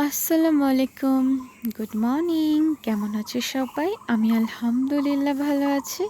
আসসালামু আলাইকুম good morning কেমন আছো সবাই? আমি আলহামদুলিল্লাহ ভালো আছি।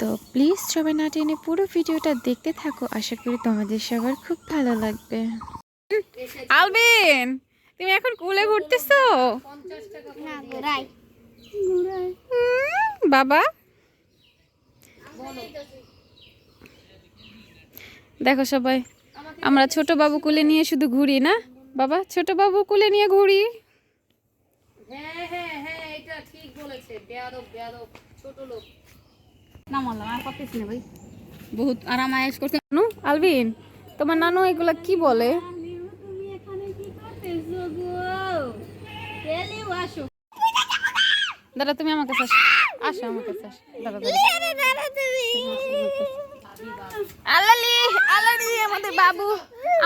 তো প্লিজ সবাই না টেনে পুরো ভিডিওটা দেখতে থাকো। আশা করি তোমাদের সবার খুব ভালো লাগবে। আলবিন তুমি এখন কুলে ঘুরতেছো? বাবা? দেখো সবাই আমরা ছোট বাবু কুলে নিয়ে শুধু ঘুরি না? বাবা ছোট বাবু কুলে নিয়ে ঘুরি। হ্যাঁ হ্যাঁ হ্যাঁ এটা ঠিক বলেছে। বেয়াদব বেয়াদব ছোট লোক। নামালাম আর পারতেছি না ভাই? বহুত আরাম আয়েস করতে নানু আলবিন তোমার নানু এগুলা কি বলে? তুমি এখানে কি করতেছো গো আসো দাদা তুমি আমার কাছে আসো। আসো আমার কাছে আসো। দাদা দাদা আলালি আলালি আমাদের বাবু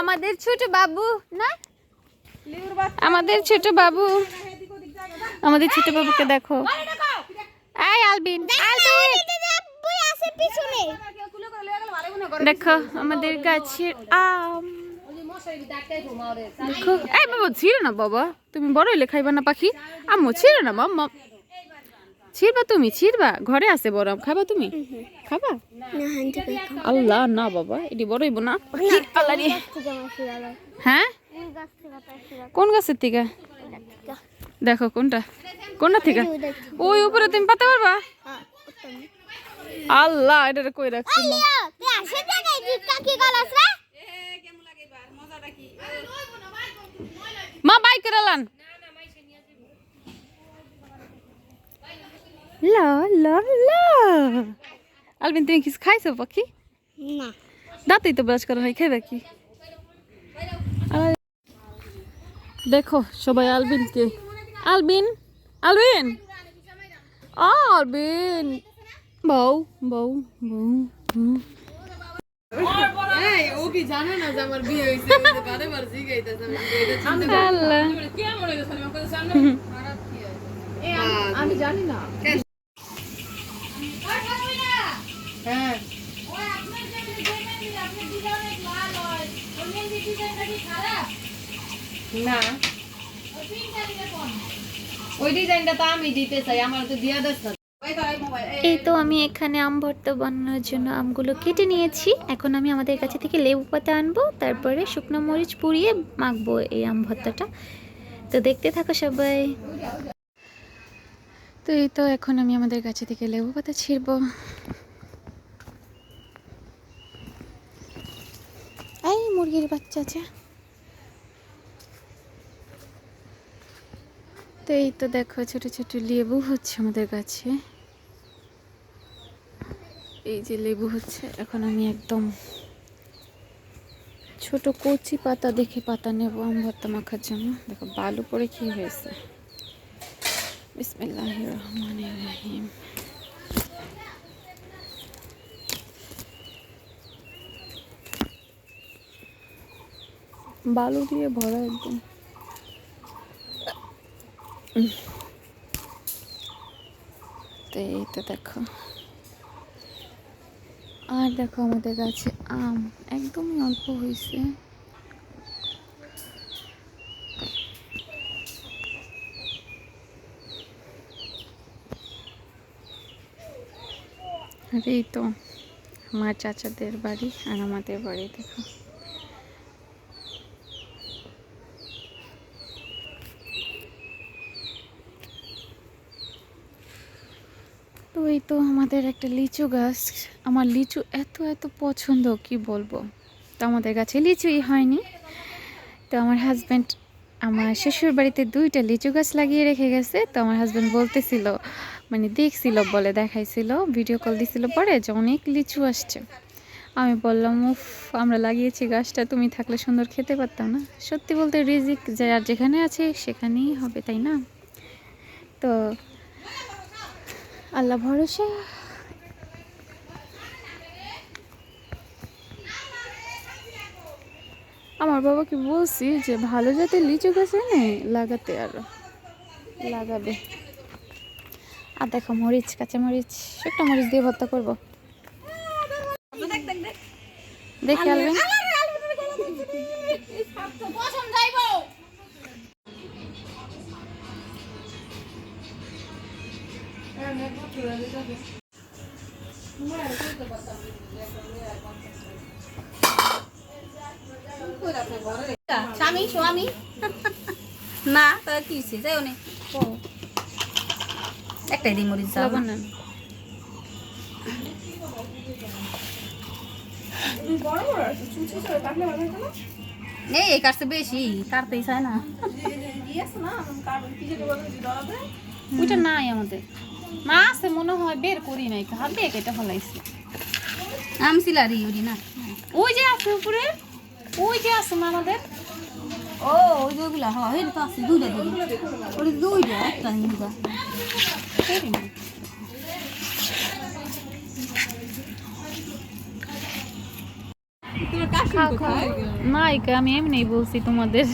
আমাদের ছোট বাবু না? আমাদের ছোট বাবু। আমাদের ছোট বাবুকে দেখো। এই আলবিন দেখো আমাদের গাছের আম। দেখো। এই বাবা ছিঁড়ো না বাবা। তুমি বড় হইলে খাইবা না পাখি। আম্মু ছিঁড়ো না মাম্মা। ছিড়বা তুমি ছিড়বা। ঘরে আছে বড় আম। খাবা তুমি? খাবা? আল্লাহ না বাবা এটি বড় হইব না। হ্যাঁ? কোন গাছের থেকে দেখো কোনটা? কোনটা থেকে ওই উপরে তুমি পাতে পারবা আল্লাহ এটা কই রাখছি? মা। বাই করে লান। লা লা লা। আলবিন তুমি কিছু খাইছো পাখি? না। দাঁতই তো ব্রাশ করা হয় খাইবে কি? দেখো সবাই আলবিনকে আলবিন? আলবিন? আলবিন। বউ বউ বউ কি জানে না যে আমার বিয়ে হয়েছে? বারে বার জিগাইতেছে আমি এটা চিন্তা আল্লাহ। কি মনে হইছে আমি কইছি সামনে খারাপ কি আছে আমি জানি না। আমি এই তো আমি এখানে আম ভর্তা বানানোর জন্য আমগুলো কেটে নিয়েছি। এখন আমি আমাদের কাছে থেকে লেবু পাতা আনব, তারপরে শুকনো মরিচ পুড়িয়ে মাখবো এই আম ভর্তাটা। তো দেখতে থাকো সবাই। তো এই তো এখন আমি আমাদের কাছে থেকে লেবু পাতা ছিঁড়বো। এই মুরগির বাচ্চা আছে। তো এই তো দেখো ছোট ছোট লেবু হচ্ছে আমাদের কাছে। এই যে লেবু হচ্ছে, এখন আমি একদম ছোট কচি পাতা দেখে পাতা নেব আম ভর্তা মাখার জন্য। দেখো, বালু পরে কি হয়েছে? বিসমিল্লাহ রহমান রহিম। বালু দিয়ে ভরা একদম। তো এই তো দেখো। আর দেখো আমাদের গাছে আম, একদমই অল্প হয়েছে আর এই তো আমার চাচাদের বাড়ি আর আমাদের বাড়ি, দেখো। এই তো আমাদের একটা লিচু গাছ। আমার লিচু এত এত পছন্দ, কি বলব? তো আমাদের গাছে লিচুই হয়নি। তো আমার হাজব্যান্ড আমার শ্বশুর বাড়িতে দুইটা লিচু গাছ লাগিয়ে রেখে গেছে। তো আমার হাজব্যান্ড বলতেছিল মানে দেখছিল বলে দেখাইছিল ভিডিও কল দিছিল পরে যে অনেক লিচু আসছে। আমি বললাম, উফ, আমরা লাগিয়েছি গাছটা, তুমি থাকলে সুন্দর খেতে পারতাম না। সত্যি বলতে রিজিক যার যেখানে আছে সেখানেই হবে, তাই না? তো আল্লাহ ভরসা। আমার বাবাকে বলছি যে, ভালো জাতের লিচু গাছ এনে লাগাতে আরও লাগাবে। আর দেখো, মরিচ, কাঁচা মরিচ শুকনো মরিচ দিয়ে ভর্তা করব। দেখে আলবেন স্বামী স্বামী। না তা কি যাই অনেক একটাই দিই মরিচ লবণ এই এই বেশি কাটতেই চায় না। ওইটা নাই আমাদের। মা আছে মনে হয় বের করি নাই হাত দিয়ে কেটে ফেলাইছি। আম সিলারি ওরি না? ওই যে আছে উপরে ওই যে আছে মা আমাদের? ও ওই যে ওগুলা হ্যাঁ এই তো আছে দুইটা দিবি। ওই দুইটা একটা খাও না আমি এমনি বলছি তোমাদের।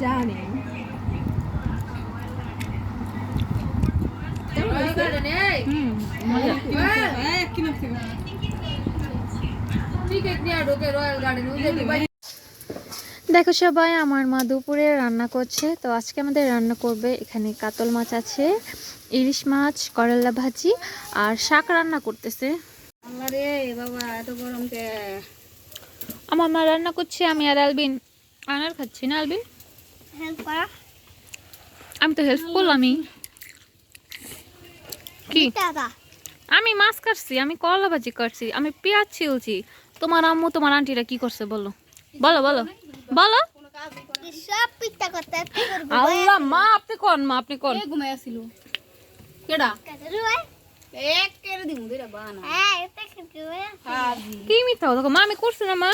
জানি হুম মজা দেখো সবাই আমার মা দুপুরে রান্না করছে। তো আজকে আমাদের রান্না করবে এখানে কাতল মাছ আছে ইলিশ মাছ করলা ভাজি আর শাক রান্না করতেছে। আমার মা রান্না করছে আমি আর আলবিন। আনার খাচ্ছি না আলবিন? আমি তো হেল্প করলামই। কি? আমি মাছ কাটছি আমি করলা ভাজি কাটছি আমি পেঁয়াজ ছিলছি। তোমার আম্মু তোমার আন্টিরা কি করছে বলো? বলো বলো। বলো। সব পিঠা করতে আল্লাহ মা আপনি কোন মা আপনি কোন। এ ঘুমাই আসিল? কেডা? হ্যাঁ কি মিথ্যা কথা? মা আমি করছি না মা।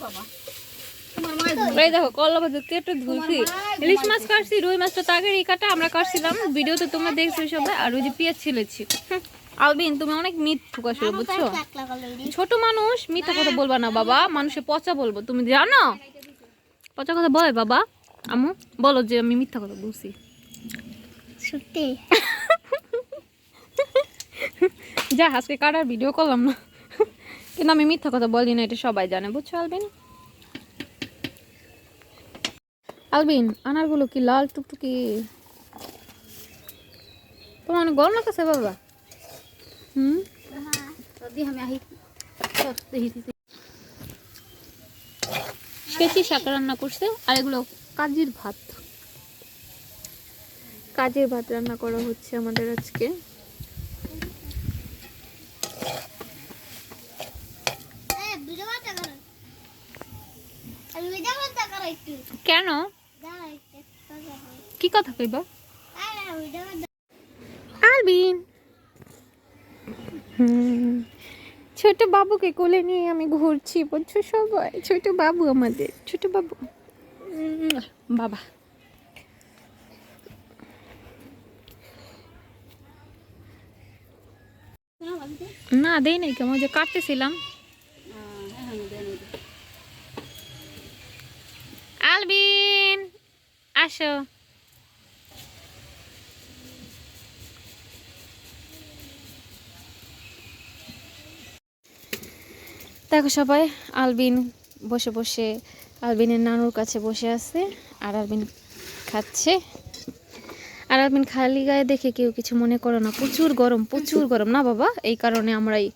বাবা মা এই দেখো করলা ভাজি কেটে ধুইছি ইলিশ মাছ কাটছি রুই মাছটা তাগের কাটা আমরা কাটছিলাম। ভিডিওতে তোমরা দেখছ সবাই আর ওই যে পেঁয়াজ ছিলেছি। আলবিন তুমি অনেক মিথ্যুক আসলে বুঝছ? ছোট মানুষ মিথ্যা কথা বলবা না বাবা। মানুষে পচা বলব। তুমি জানো? পচা কথা বলে বাবা। আমু বলো যে আমি মিথ্যা কথা বলছি। সত্যি? যা আজকে কাটার ভিডিও করলাম না। কিন্তু আমি মিথ্যা কথা বলি না এটা সবাই জানে বুঝছ আলবিন? আলবিন আনারগুলো কি লাল টুকটুকি? তোমার অনেক গরম লাগতেছে বাবা। হুম? কেচি শাক রান্না করছে আর এগুলো কাজির ভাত। কাজের ভাত রান্না করা হচ্ছে আমাদের আজকে। কেন? কি কথা কইবা? আলবিন ছোট বাবুকে কোলে নিয়ে আমি ঘুরছি বুঝছ সবাই? ছোট বাবু আমাদের ছোট বাবু। বাবা। না দেই নাই কেমন যে কাটতেছিলাম আলবিন আসো দেখো সবাই, আলবিন বসে বসে, আলবিনের নানুর কাছে বসে আছে, আর আলবিন খাচ্ছে। আর আলবিন খালি গায়ে দেখে কেউ কিছু মনে করো না। প্রচুর গরম প্রচুর গরম না বাবা? এই কারণে আমরাই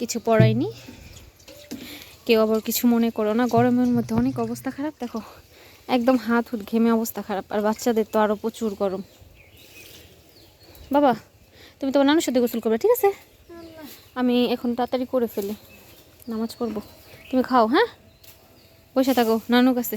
কিছু পড়াইনি। কেউ আবার কিছু মনে করো না। গরমের মধ্যে অনেক অবস্থা খারাপ, দেখো। একদম হাত হুট ঘেমে অবস্থা খারাপ, আর বাচ্চাদের তো আরও প্রচুর গরম। বাবা, তুমি তোমার নানুর সাথে গোসল করবে, ঠিক আছে? আমি এখন তাড়াতাড়ি করে ফেলি, নামাজ পড়ব। তুমি খাও হ্যাঁ? বসে থাকো, নানুর কাছে।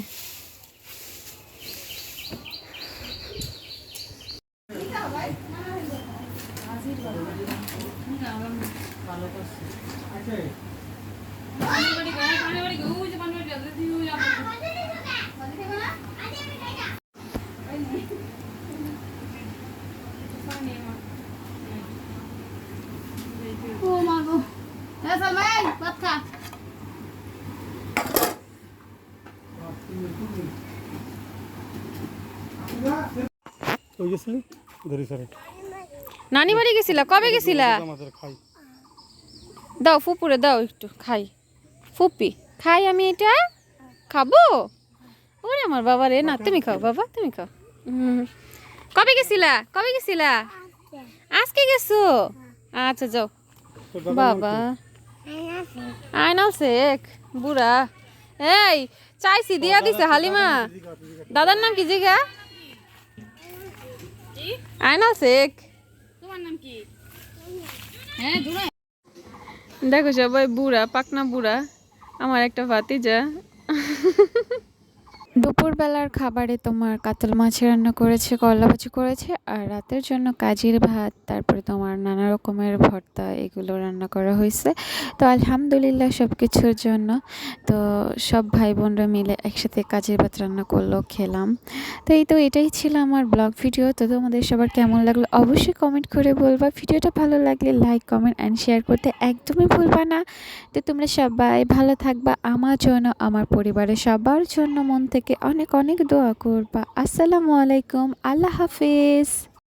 ও নানি বাড়ি গেছিলা? কবে গেছিলা? দাও ফুপুরে দাও একটু খাই। ফুপি খাই আমি এটা? খাব? আমার বাবা রে। না তুমি খাও বাবা তুমি খাও। হুম কবে গেছিলা? কবে গেছিলা? আজকে গেছো? আচ্ছা যাও। তোর দাদার নাম বাবা। কি? আয়নাল শেখ বুড়া। এই চাইছি দিয়া দিছে হালিমা। দাদার নাম কি জিগা আয়নাল শেখ। তোমার নাম কি? হ্যাঁ দেখো সবাই বুড়া পাকনা বুড়া। আমার একটা ভাতিজা। দুপুরবেলার খাবারে তোমার কাতল মাছ রান্না করেছে করলা ভাজি করেছে, আর রাতের জন্য কাজির ভাত, তারপরে তোমার নানা রকমের ভর্তা, এগুলো রান্না করা হয়েছে। তো আলহামদুলিল্লাহ সব কিছুর জন্য। তো সব ভাই বোনরা মিলে একসাথে কাজির ভাত রান্না করল, খেলাম। তো এই তো এটাই ছিল আমার ব্লগ ভিডিও। তো তোমাদের সবার কেমন লাগল অবশ্যই কমেন্ট করে বলবা। ভিডিওটা ভালো লাগলে লাইক, কমেন্ট অ্যান্ড শেয়ার করতে একদমই ভুলবা না। তো তোমরা সবাই ভালো থাকবা। আমার জন্য, আমার পরিবারের সবার জন্য মন থেকে অনেক অনেক দোয়া করবা। আসসালামু আলাইকুম। আল্লাহ হাফিজ।